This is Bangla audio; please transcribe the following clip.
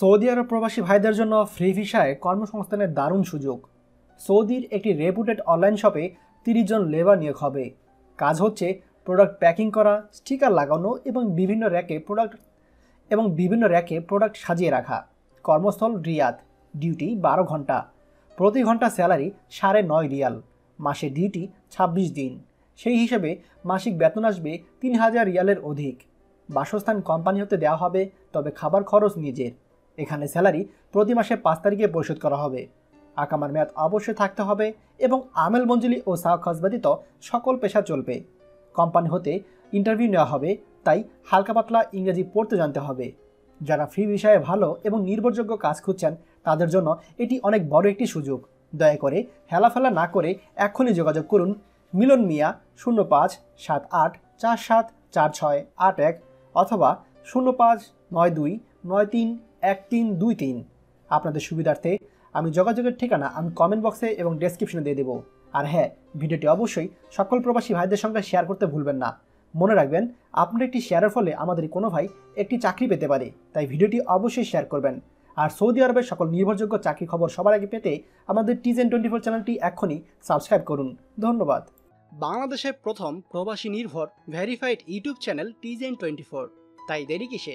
সৌদি আরব প্রবাসী ভাইদের জন্য ফ্রি ভিসায় কর্মসংস্থানের দারুণ সুযোগ। সৌদির একটি রেপুটেড অনলাইন শপে তিরিশ জন লেবার নিয়োগ হবে। কাজ হচ্ছে প্রোডাক্ট প্যাকিং করা, স্টিকার লাগানো এবং বিভিন্ন র্যাকে প্রোডাক্ট এবং বিভিন্ন র্যাকে প্রোডাক্ট সাজিয়ে রাখা। কর্মস্থল রিয়াদ, ডিউটি বারো ঘণ্টা। প্রতি ঘণ্টা স্যালারি সাড়ে নয় রিয়াল। মাসে ডিউটি ছাব্বিশ দিন। সেই হিসেবে মাসিক বেতন আসবে তিন হাজার রিয়ালের অধিক। বাসস্থান কোম্পানি হতে দেওয়া হবে, তবে খাবার খরচ নিজের। এখানে স্যালারি প্রতি মাসে পাঁচ তারিখে পরিশোধ করা হবে। আকামার মেয়াদ অবশ্যই থাকতে হবে এবং আমেল মঞ্জুলি ও সাহখাজ ব্যতীত সকল পেশা চলবে। কোম্পানি হতে ইন্টারভিউ নেওয়া হবে, তাই হালকা পাতলা ইংরেজি পড়তে জানতে হবে। যারা ফ্রি বিষয়ে ভালো এবং নির্ভরযোগ্য কাজ খুঁজছেন, তাদের জন্য এটি অনেক বড় একটি সুযোগ। দয়া করে হেলাফেলা না করে এক্ষুনি যোগাযোগ করুন। মিলন মিয়া, শূন্য পাঁচ সাত আট চার সাত চার ছয় আট এক অথবা শূন্য পাঁচ নয় দুই নয় তিন এক তিন, দুই তিন। আপনাদের সুবিধার্থে আমি যোগাযোগের ঠিকানা আমি কমেন্ট বক্সে এবং ডেসক্রিপশনে দিয়ে দেবো। আর হ্যাঁ ভিডিওটি অবশ্যই সকল প্রবাসী ভাইদের সঙ্গে শেয়ার করতে ভুলবেন না। মনে রাখবেন, আপনার একটি শেয়ারের ফলে আমাদের কোনো ভাই একটি চাকরি পেতে পারে, তাই ভিডিওটি অবশ্যই শেয়ার করবেন। আর সৌদি আরবের সকল নির্ভরযোগ্য চাকরি খবর সবার আগে পেতে আমাদের টিজেন টোয়েন্টি ফোর চ্যানেলটি এখনই সাবস্ক্রাইব করুন। ধন্যবাদ। বাংলাদেশের প্রথম প্রবাসী নির্ভর ভেরিফাইড ইউটিউব চ্যানেল টিজেন টোয়েন্টি ফোর তাই দেরি কিসে